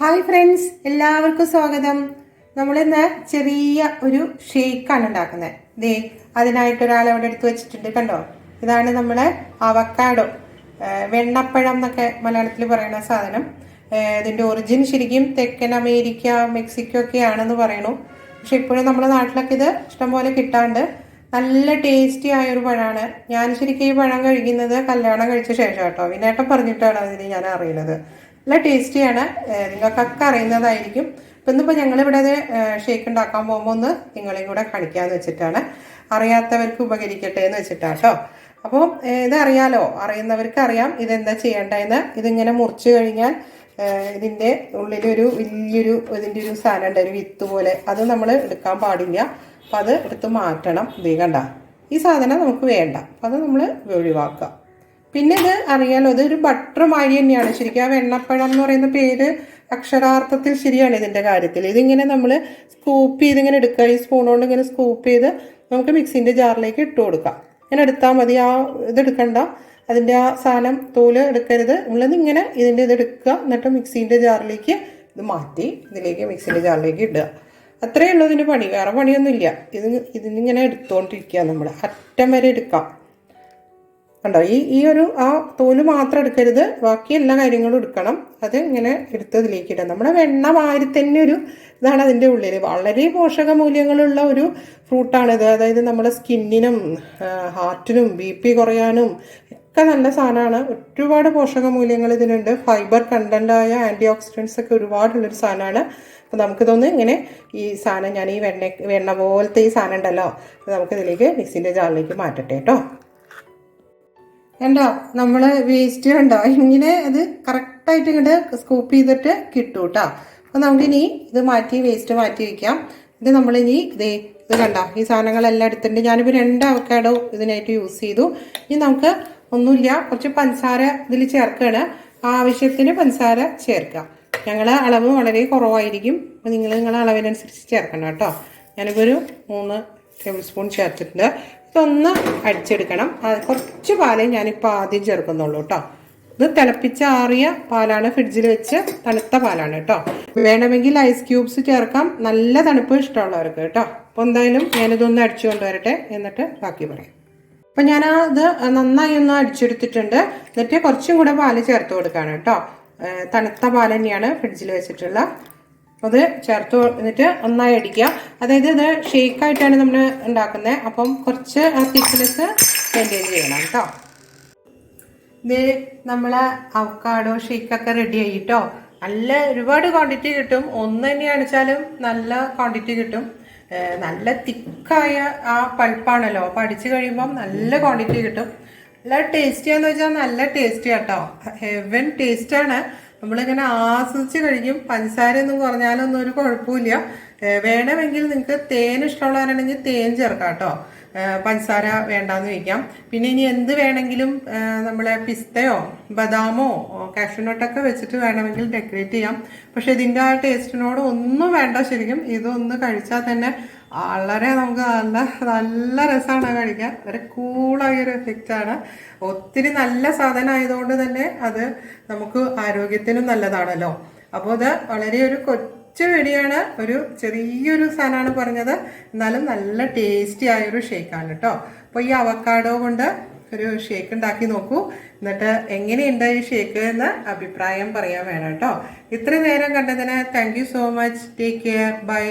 Hi friends എല്ലാവർക്കും സ്വാഗതം. നമ്മളിന്ന് ചെറിയ ഒരു ഷേക്കാണ് ഉണ്ടാക്കുന്നത്. ദേ അതിനായിട്ട് ഒരാൾ അവിടെ എടുത്ത് വെച്ചിട്ടുണ്ട് കണ്ടോ? ഇതാണ് നമ്മളെ അവക്കാഡോ വെണ്ണപ്പഴം എന്നൊക്കെ മലയാളത്തിൽ പറയുന്ന സാധനം. ഇതിന്റെ ഒറിജിൻ ശരിക്കും തെക്കൻ അമേരിക്ക മെക്സിക്കോ ഒക്കെ ആണെന്ന് പറയണു പക്ഷെ ഇപ്പോഴും നമ്മുടെ നാട്ടിലൊക്കെ ഇത് ഇഷ്ടംപോലെ കിട്ടാണ്ട് നല്ല ടേസ്റ്റി ആയ ഒരു പഴമാണ്. ഞാൻ ശരിക്കും ഈ പഴം കഴിക്കുന്നത് കല്യാണം കഴിച്ച ശേഷം കേട്ടോ. വിനേട്ടം പറഞ്ഞിട്ടാണ് അതിന് ഞാൻ അറിയുന്നത്. നല്ല ടേസ്റ്റിയാണ് നിങ്ങൾക്കൊക്കെ അറിയുന്നതായിരിക്കും. അപ്പം ഇന്നിപ്പോൾ ഞങ്ങളിവിടെ അത് ഷേക്ക് ഉണ്ടാക്കാൻ പോകുമ്പോൾ ഒന്ന് നിങ്ങളെയും കൂടെ കാണിക്കാമെന്ന് വെച്ചിട്ടാണ്. അറിയാത്തവർക്ക് ഉപകരിക്കട്ടെ എന്ന് വെച്ചിട്ടാണ് കേട്ടോ അപ്പോൾ ഇത് അറിയാലോ അറിയുന്നവർക്ക് അറിയാം ഇതെന്താ ചെയ്യേണ്ടതെന്ന്. ഇതിങ്ങനെ മുറിച്ച് കഴിഞ്ഞാൽ ഇതിന്റെ ഉള്ളിലൊരു വലിയൊരു ഇതിന്റെ ഒരു സാധനം ഉണ്ട് ഒരു വിത്ത് പോലെ. അത് നമ്മൾ എടുക്കാൻ പാടില്ല. അപ്പം അത് എടുത്ത് മാറ്റണം. ഇത് ഈ സാധനം നമുക്ക് വേണ്ട. അപ്പം അത് നമ്മൾ ഒഴിവാക്കുക. പിന്നെ ഇത് അറിയാലോ ഇതൊരു ബട്ടർ മാരി തന്നെയാണ്. ശരിക്കും ആ വെണ്ണപ്പഴം എന്ന് പറയുന്ന പേര് അക്ഷരാർത്ഥത്തിൽ ശരിയാണ് ഇതിന്റെ കാര്യത്തിൽ. ഇതിങ്ങനെ നമ്മൾ സ്കൂപ്പ് ചെയ്ത് ഇങ്ങനെ എടുക്കുക. ഈ സ്പൂൺ കൊണ്ട് ഇങ്ങനെ സ്കൂപ്പ് ചെയ്ത് നമുക്ക് മിക്സിന്റെ ജാറിലേക്ക് ഇട്ട് കൊടുക്കാം. ഇങ്ങനെ എടുത്താൽ മതി. ആ ഇതെടുക്കണ്ട അതിന്റെ ആ സാധനം തോൽ എടുക്കരുത്. ഉള്ളത് ഇങ്ങനെ ഇതിന്റെ ഇത് എടുക്കുക. എന്നിട്ട് മിക്സിന്റെ ജാറിലേക്ക് ഇത് മാറ്റി ഇതിലേക്ക് മിക്സിന്റെ ജാറിലേക്ക് ഇടുക. അത്രയേ ഉള്ളൂ ഇതിന് പണി. വേറെ പണിയൊന്നുമില്ല. ഇത് ഇതിനിങ്ങനെ എടുത്തുകൊണ്ടിരിക്കുക നമ്മൾ അറ്റം വരെ എടുക്കാം. കണ്ടോ? ഈ ഈ ഒരു ആ തോൽ മാത്രം എടുക്കരുത്. ബാക്കി എല്ലാ കാര്യങ്ങളും എടുക്കണം. അത് ഇങ്ങനെ എടുത്തതിലേക്ക് ഇടാം നമ്മുടെ വെണ്ണ മാതിരി തന്നെ ഒരു ഇതാണ് അതിന്റെ ഉള്ളിൽ വളരെ പോഷക മൂല്യങ്ങളുള്ള ഒരു ഫ്രൂട്ടാണിത്. അതായത് നമ്മുടെ സ്കിന്നിനും ഹാർട്ടിനും ബി പി കുറയാനും ഒക്കെ നല്ല സാധനമാണ്. ഒരുപാട് പോഷക മൂല്യങ്ങൾ ഇതിനുണ്ട്. ഫൈബർ കണ്ടന്റായ ആന്റി ഓക്സിഡൻസ് ഒക്കെ ഒരുപാടുള്ളൊരു സാധനമാണ്. അപ്പോൾ നമുക്കിതൊന്ന് ഇങ്ങനെ ഈ സാധനം ഞാൻ ഈ വെണ്ണ വെണ്ണ പോലത്തെ ഈ സാധനം ഉണ്ടല്ലോ നമുക്കിതിലേക്ക് മിക്സിന്റെ ജാറിലേക്ക് മാറ്റട്ടെ കേട്ടോ. കണ്ടോ നമ്മൾ വേസ്റ്റ് കണ്ടോ? ഇങ്ങനെ അത് കറക്റ്റായിട്ട് ഇങ്ങോട്ട് സ്കൂപ്പ് ചെയ്തിട്ട് കിട്ടും കേട്ടോ അപ്പോൾ നമുക്കിനി ഇത് മാറ്റി വേസ്റ്റ് മാറ്റി വയ്ക്കാം ഇത് നമ്മളിനി ഇതേ ഇത് കണ്ടോ? ഈ സാധനങ്ങളെല്ലാം എടുത്തിട്ടുണ്ട്. ഞാനിപ്പോൾ രണ്ട് അവക്കാഡോ ഇതിനായിട്ട് യൂസ് ചെയ്തു. ഇനി നമുക്ക് ഒന്നുമില്ല കുറച്ച് പഞ്ചസാര ഇതിൽ ചേർക്കുകയാണ് ആവശ്യത്തിന് പഞ്ചസാര ചേർക്കുക ഞങ്ങളെ അളവ് വളരെ കുറവായിരിക്കും. അപ്പോൾ നിങ്ങൾ നിങ്ങളെ അളവിനനുസരിച്ച് ചേർക്കണം കേട്ടോ. ഞാനിപ്പോൾ ഒരു മൂന്ന് ടേബിൾ സ്പൂൺ ചേർത്തിട്ടുണ്ട്. ഇതൊന്ന് അടിച്ചെടുക്കണം. കുറച്ച് പാലേ ഞാനിപ്പോൾ ആദ്യം ചേർക്കുന്നുള്ളൂ കേട്ടോ ഇത് തിളപ്പിച്ചാറിയ പാലാണ് ഫ്രിഡ്ജിൽ വെച്ച് തണുത്ത പാലാണ് കേട്ടോ വേണമെങ്കിൽ ഐസ് ക്യൂബ്സ് ചേർക്കാം. നല്ല തണുപ്പ് ഇഷ്ടമുള്ളവർക്ക് കേട്ടോ അപ്പോൾ എന്തായാലും ഞാനിതൊന്ന് അടിച്ചു കൊണ്ടുവരട്ടെ എന്നിട്ട് ബാക്കി പറയാം. അപ്പം ഞാൻ അത് നന്നായി ഒന്ന് അടിച്ചെടുത്തിട്ടുണ്ട്. എന്നിട്ട് കുറച്ചും കൂടെ പാൽ ചേർത്ത് കൊടുക്കുകയാണ് കേട്ടോ തണുത്ത പാൽ തന്നെയാണ് ഫ്രിഡ്ജിൽ വെച്ചിട്ടുള്ള അത് ചേർത്ത് എന്നിട്ട് നന്നായി അടിക്കുക. അതായത് ഇത് ഷേക്കായിട്ടാണ് നമ്മൾ ഉണ്ടാക്കുന്നത് അപ്പം കുറച്ച് ആ തിക്നെസ് മെയിന്റെയിൻ ചെയ്യണം കേട്ടോ ഇത് നമ്മളെ അവക്കാടോ ഷേക്കൊക്കെ റെഡി ആയിട്ടോ. നല്ല ഒരുപാട് ക്വാണ്ടിറ്റി കിട്ടും. ഒന്ന് തന്നെയാണെച്ചാലും നല്ല ക്വാണ്ടിറ്റി കിട്ടും. നല്ല തിക്കായ ആ പൾപ്പാണല്ലോ അപ്പം അടിച്ചു കഴിയുമ്പം നല്ല ക്വാണ്ടിറ്റി കിട്ടും. നല്ല ടേസ്റ്റിയാന്ന് വെച്ചാൽ നല്ല ടേസ്റ്റി കേട്ടോ ഹെവൻ ടേസ്റ്റാണ് നമ്മളിങ്ങനെ ആസ്വദിച്ച് കഴിക്കും. പഞ്ചസാര ഒന്നും കുറഞ്ഞാലൊന്നും ഒരു കുഴപ്പമില്ല വേണമെങ്കിൽ നിങ്ങൾക്ക് തേൻ ഇഷ്ടമുള്ളവരാണെങ്കിൽ തേൻ ചേർക്കാം കേട്ടോ പഞ്ചസാര വേണ്ടാന്ന് വയ്ക്കാം പിന്നെ ഇനി എന്ത് വേണമെങ്കിലും നമ്മളെ പിസ്തയോ ബദാമോ കാഷ്യൂനട്ടൊക്കെ വെച്ചിട്ട് വേണമെങ്കിൽ ഡെക്കറേറ്റ് ചെയ്യാം. പക്ഷെ ഇതിന്റെ ആ ടേസ്റ്റിനോട് ഒന്നും വേണ്ട ശരിക്കും. ഇതൊന്ന് കഴിച്ചാൽ തന്നെ വളരെ നമുക്ക് നല്ല നല്ല രസമാണ് കഴിക്കാൻ. വളരെ കൂളായ ഒരു എഫക്റ്റ് ആണ്. ഒത്തിരി നല്ല സാധനം ആയതുകൊണ്ട് തന്നെ അത് നമുക്ക് ആരോഗ്യത്തിനും നല്ലതാണല്ലോ. അപ്പോൾ ഇത് വളരെ ഒരു കൊച്ചു വെടിയാണ്. ഒരു ചെറിയൊരു സാധനമാണ് പറഞ്ഞത്. എന്നാലും നല്ല ടേസ്റ്റി ആയൊരു ഷേക്കാണ് കേട്ടോ അപ്പോൾ ഈ അവക്കാഡോ കൊണ്ട് ഒരു ഷേക്ക് ഉണ്ടാക്കി നോക്കൂ. എന്നിട്ട് എങ്ങനെയുണ്ട് ഈ ഷേക്ക് എന്ന് അഭിപ്രായം പറയാൻ വേണം കേട്ടോ ഇത്രയും നേരം കണ്ടതിന് thank so much take care bye